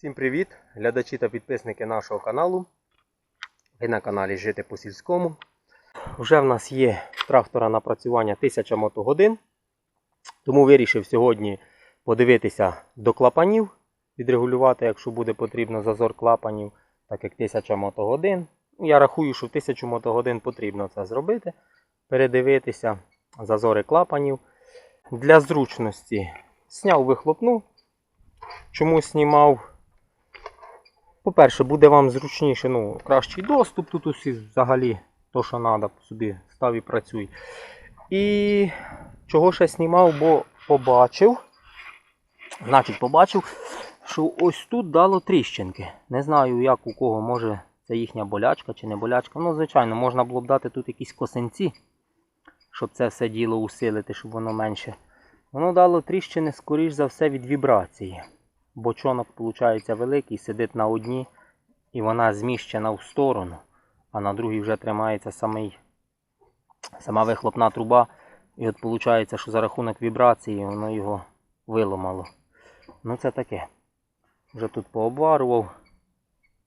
Всім привіт, глядачі та підписники нашого каналу. Ви на каналі Жити по сільському. Вже в нас є трактора напрацювання 1000 мотогодин. Тому вирішив сьогодні подивитися до клапанів, відрегулювати, якщо буде потрібно зазор клапанів, так як 1000 мотогодин. Я рахую, що в 1000 мотогодин потрібно це зробити. Передивитися зазори клапанів. Для зручності зняв вихлопну. Чому знімав? По-перше, буде вам зручніше, ну, кращий доступ. Тут усі взагалі то, що треба, собі став і працюй. І чого ще знімав, бо побачив. Значить, побачив, що ось тут дало тріщинки. Не знаю, як у кого, може це їхня болячка чи не болячка. Ну, звичайно, можна було б дати тут якісь косинці, щоб це все діло усилити, щоб воно менше. Воно дало тріщини, скоріш за все, від вібрації. Бочонок, виходить, великий, сидить на одній, і вона зміщена в сторону, а на другій вже тримається самий, сама вихлопна труба. І от виходить, що за рахунок вібрації воно його виламало. Ну це таке. Вже тут пообварував.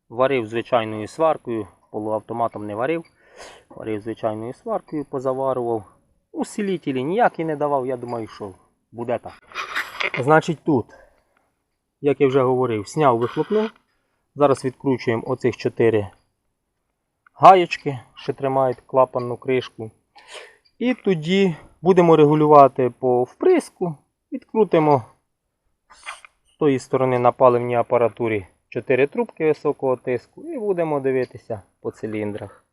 Варив звичайною сваркою, полуавтоматом не варив. Варив звичайною сваркою, позаварував. Усилителі ніякий не давав, я думаю, що буде так. Значить тут, як я вже говорив, зняв вихлопну. Зараз відкручуємо оцих 4 гаєчки, що тримають клапанну кришку. І тоді будемо регулювати по вприску. Відкрутимо з тої сторони на паливній апаратурі 4 трубки високого тиску і будемо дивитися по циліндрах.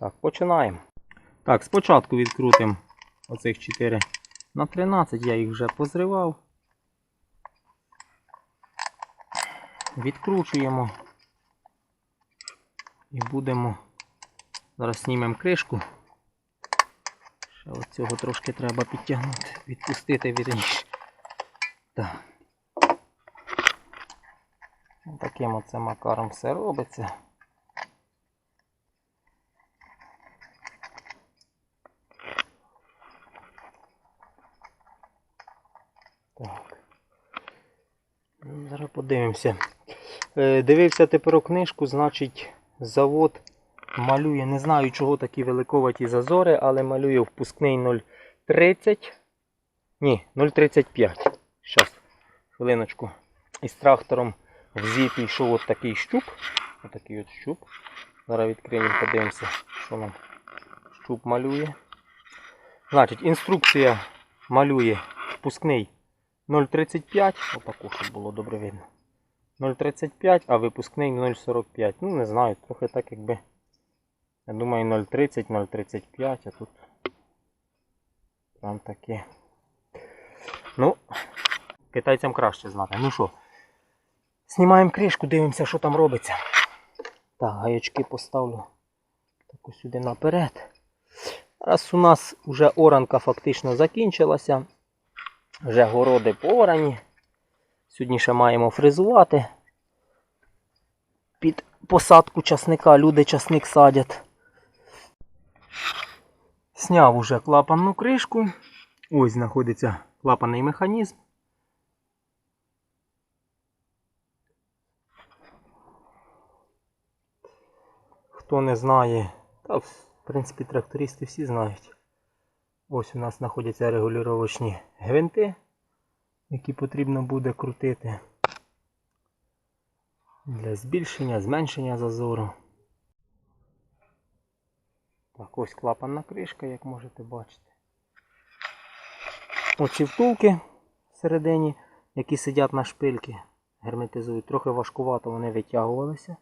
Так, починаємо. Так, спочатку відкрутимо оцих 4 на 13, я їх вже позривав. Відкручуємо і будемо. Зараз знімемо кришку. Ще от цього трошки треба підтягнути, відпустити вірніше. Так. Таким оце макаром все робиться. Так. Зараз подивимося. Е, Дивився тепер книжку, значить, завод малює, не знаю, чого такі великоваті зазори, але малює впускний 0,30. Ні, 0,35. Щас, хвилиночку. Із трактором в зіпі йшов от такий щуп. Отакий от щуп. Зараз відкриємо, подивимося, що нам щуп малює. Значить, інструкція малює впускний 0,35. Отаку, щоб було добре видно. 0,35, а випускний 0,45. Ну, не знаю, трохи так якби. Я думаю 0,30, 0,35, а тут там таке. Ну, китайцям краще знати. Ну що, знімаємо кришку, дивимося, що там робиться. Так, гаячки поставлю таку сюди наперед. Раз у нас вже оранка фактично закінчилася. Вже городи поорані. Сьогодні ще маємо фрезувати. Під посадку часника люди часник садять. Сняв уже клапанну кришку. Ось знаходиться клапанний механізм. Хто не знає, та в принципі трактористи всі знають. Ось у нас знаходяться регулювачні гвинти, які потрібно буде крутити для збільшення, зменшення зазору. Так, ось клапанна кришка, як можете бачити. Оці втулки всередині, які сидять на шпильки, герметизують. Трохи важкувато вони витягувалися.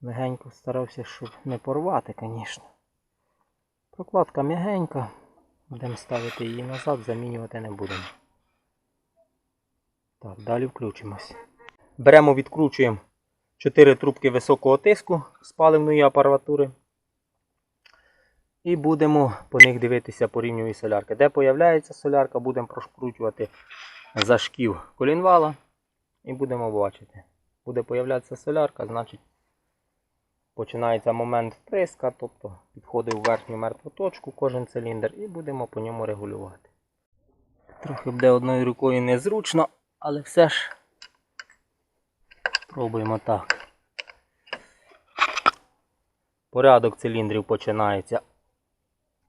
Легенько старався, щоб не порвати, звісно. Прокладка м'ягенька. Будемо ставити її назад, замінювати не будемо. Так, далі включимось. Беремо, відкручуємо 4 трубки високого тиску з паливної апаратури. І будемо по них дивитися по рівню солярки. Де появляється солярка, будемо прошкручувати за шків колінвала. І будемо бачити. Буде появлятися солярка, значить починається момент вприска, тобто підходить у верхню мертву точку кожен циліндр і будемо по ньому регулювати. Трохи буде одною рукою незручно, але все ж Спробуємо так. Порядок циліндрів починається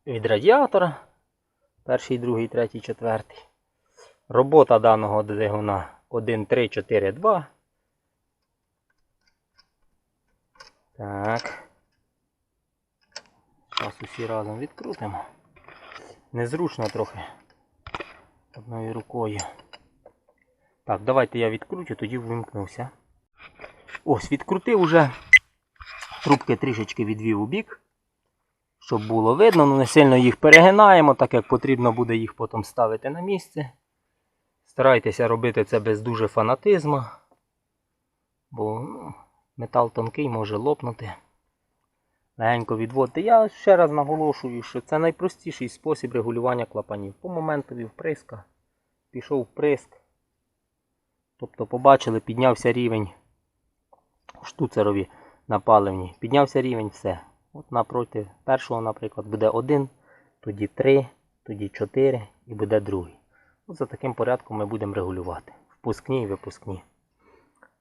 від радіатора. Перший, другий, третій, четвертий. Робота даного двигуна 1, 3, 4, 2. Так. Зараз усі разом відкрутимо. Незручно трохи. Одною рукою. Так, давайте я відкручу, тоді вимкнувся. Ось, відкрутив уже. Трубки трішечки відвів у бік. Щоб було видно, ну не сильно їх перегинаємо, так як потрібно буде їх потім ставити на місце. Старайтеся робити це без дуже фанатизму, бо ну, метал тонкий може лопнути. Легенько відводити. Я ще раз наголошую, що це найпростіший спосіб регулювання клапанів. По моментові вприска. Пішов вприск. Тобто, побачили, піднявся рівень штуцерові на паливні. Піднявся рівень, все. От напроти першого, наприклад, буде один, тоді три, тоді чотири і буде другий. От за таким порядком ми будемо регулювати. Впускні і випускні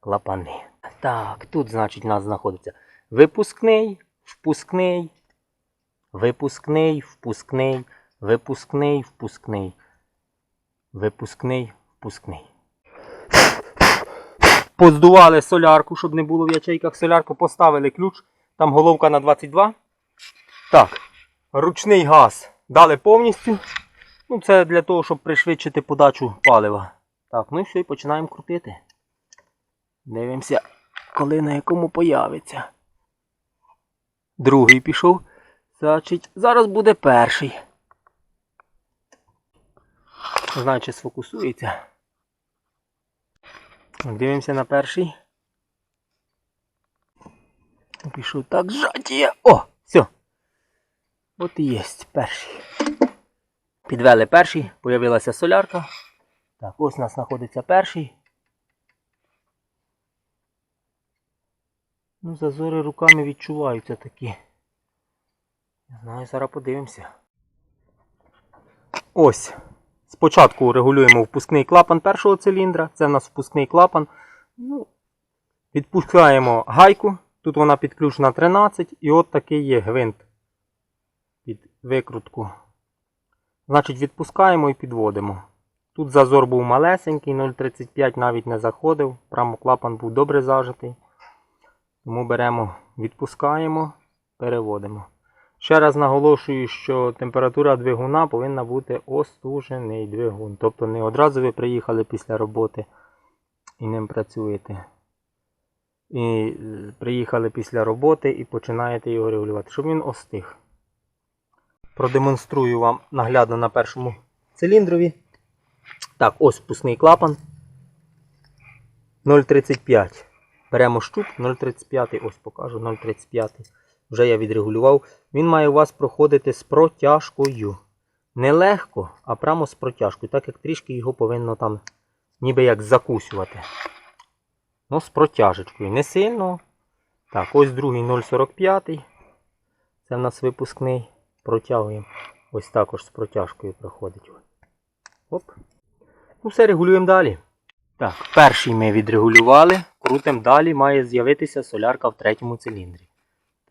клапани. Так, тут, значить, у нас знаходиться випускний, впускний, випускний, впускний, випускний, впускний, випускний, впускний. Поздували солярку, щоб не було в ячейках солярку, поставили ключ, там головка на 22. Так, ручний газ дали повністю. Ну, це для того, щоб пришвидшити подачу палива. Так, ну і все, і починаємо крутити. Дивимося, коли на якому появиться. Другий пішов. Значить, зараз буде перший. Не знаю, Дивимося на перший. Пішов так зжаття. О! Все. От і є перший. Підвели перший, появилася солярка. Так, ось у нас знаходиться перший. Ну, зазори руками відчуваються такі. Не знаю, зараз подивимося. Ось. Спочатку регулюємо впускний клапан першого циліндра. Це в нас впускний клапан. Ну, Відпускаємо гайку. Тут вона підключена 13 і от такий є гвинт під викрутку. Значить, відпускаємо і підводимо. Тут зазор був малесенький, 0,35 навіть не заходив. Прямо клапан був добре зажитий. Тому беремо, відпускаємо, переводимо. Ще раз наголошую, що температура двигуна повинна бути остужений двигун. Тобто не одразу ви приїхали після роботи і ним працюєте. І е, приїхали після роботи і починаєте його регулювати, щоб він остиг. Продемонструю вам наглядно на першому циліндрові. Так, ось впускний клапан 0,35. Беремо щуп 0,35, ось покажу 0,35. Вже я відрегулював. Він має у вас проходити з протяжкою. Не легко, а прямо з протяжкою. Так як трішки його повинно там ніби як закусювати. Ну, з протяжечкою. Не сильно. Так, ось другий 0,45. Це в нас випускний. Протягуємо. Ось також з протяжкою проходить. Оп. Ну, все регулюємо далі. Так, перший ми відрегулювали. Крутимо далі, має з'явитися солярка в третьому циліндрі.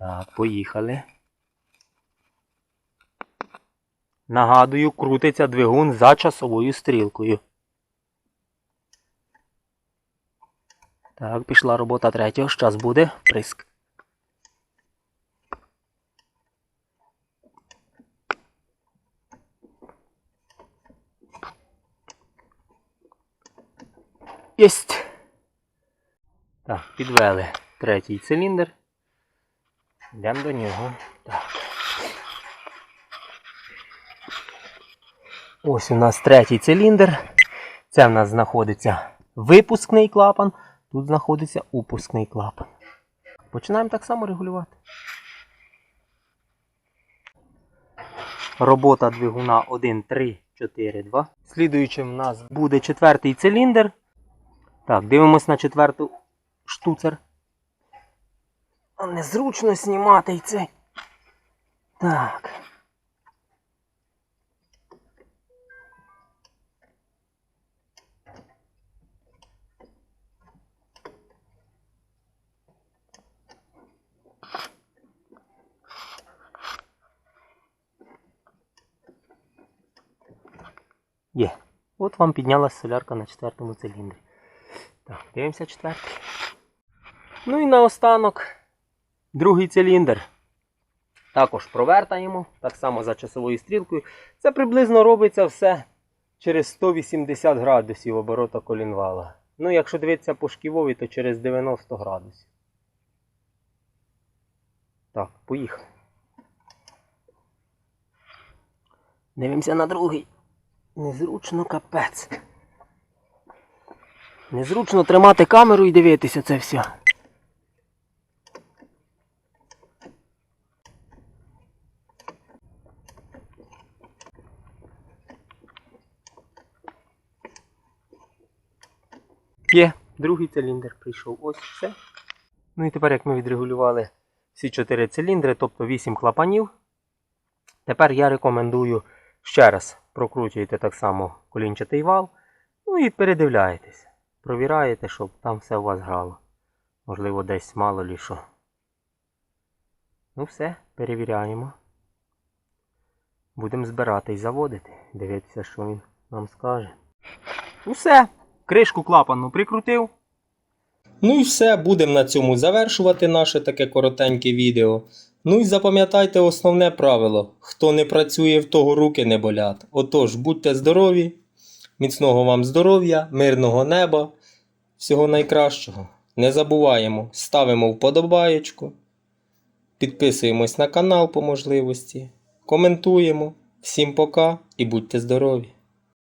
Так, поїхали. Нагадую, крутиться двигун за часовою стрілкою. Так, пішла робота третього. Зараз буде приск. Єсть. Так, підвели третій циліндр. Йдемо до нього. Так. Ось у нас третій циліндр. Це в нас знаходиться випускний клапан. Тут знаходиться упускний клапан. Починаємо так само регулювати. Робота двигуна 1, 3, 4, 2. Слідуючим у нас буде четвертий циліндр. Так, дивимось на четверту штуцер незручно знімати і цей. Так. Є, от вам піднялася солярка на четвертому циліндрі. Так, дивимося четвертий. Ну і наостанок другий циліндр. Також провертаємо, так само за часовою стрілкою. Це приблизно робиться все через 180 градусів оборота колінвала. Ну, якщо дивитися по шківові, то через 90 градусів. Так, поїхали. Дивимося на другий. Незручно капець. Незручно тримати камеру і дивитися це все. Є, другий циліндр прийшов. Ось все. Ну і тепер, як ми відрегулювали всі чотири циліндри, тобто 8 клапанів, тепер я рекомендую ще раз прокручуєте так само колінчатий вал. Ну і передивляєтесь. Провіраєте, щоб там все у вас грало. Можливо, десь мало лі що. Ну все, перевіряємо. Будемо збирати і заводити. Дивитися, що він нам скаже. Ну все, кришку клапану прикрутив. Ну і все, будемо на цьому завершувати наше таке коротеньке відео. Ну і запам'ятайте основне правило: хто не працює, в того руки не болять. Отож, будьте здорові, міцного вам здоров'я, мирного неба, всього найкращого. Не забуваємо, ставимо вподобаєчку, підписуємось на канал по можливості, коментуємо. Всім пока і будьте здорові!